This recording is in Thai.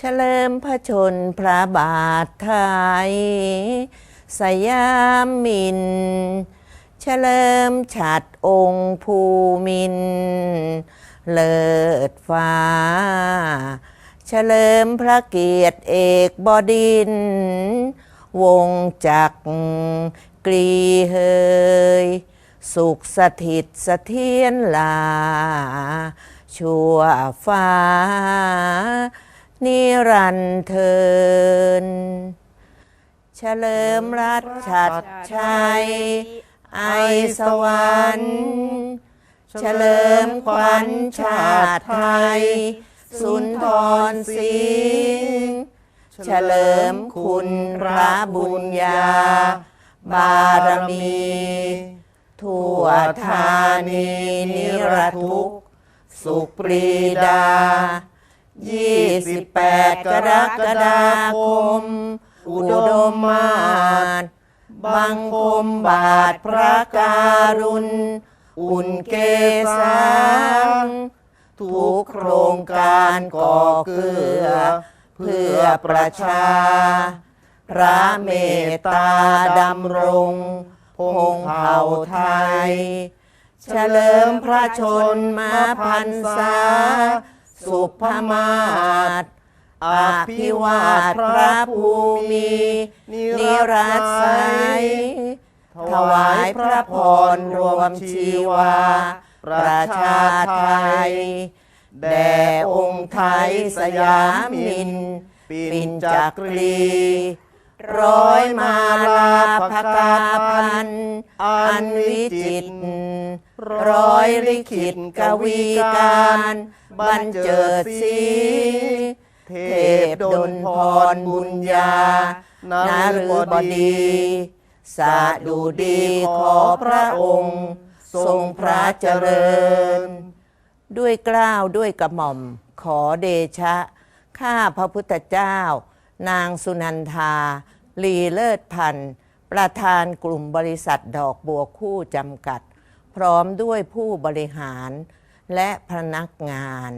เฉลิมพระชนพระบาทไทย สยามมิน เฉลิมฉัดองค์ภูมิน เลิศฟ้า เฉลิมพระเกียรติเอกบดิน วงจักรกรีเฮย สุขสถิตสเสถียรลา ชั่วฟ้า นิรันเทินเฉลิมรัชชัดชัย ไอสวรรค์เฉลิมขวัญชาติไทย สุนทรสิงห์เฉลิมคุณพระบุญญา บารมี ทั่วธานีนิรทุกข์สุขปรีดา 28 กรกฎาคม อุดมมาศบังคมบาทพระการุณ อุ่นเกสังทุกโครงการก่อเกื้อ เพื่อประชา พระเมตตาดำรง พงเผ่าไทย เฉลิมพระชนมาพันษา สุภมาศอภิวาทพระภูมิ นิรัสไสถวายพระพรรวมชีวา ประชาไทย แด่องค์ไทยสยามิน ปินจักรีร้อยมาลาภกาพัน อันวิจิตร ร้อยลิขิตกวีการบรรเจิดสีเทพดลพรบุญญานาฤบดีสาดูดีขอพระองค์ ทรงพระเจริญ ด้วยกล้าวด้วยกระหม่อม ขอเดชะ ข้าพระพุทธเจ้า นางสุนันทา ลีเลิศพันธ์ ประธานกลุ่มบริษัทดอกบัวคู่จำกัด พร้อมด้วยผู้บริหารและพนักงาน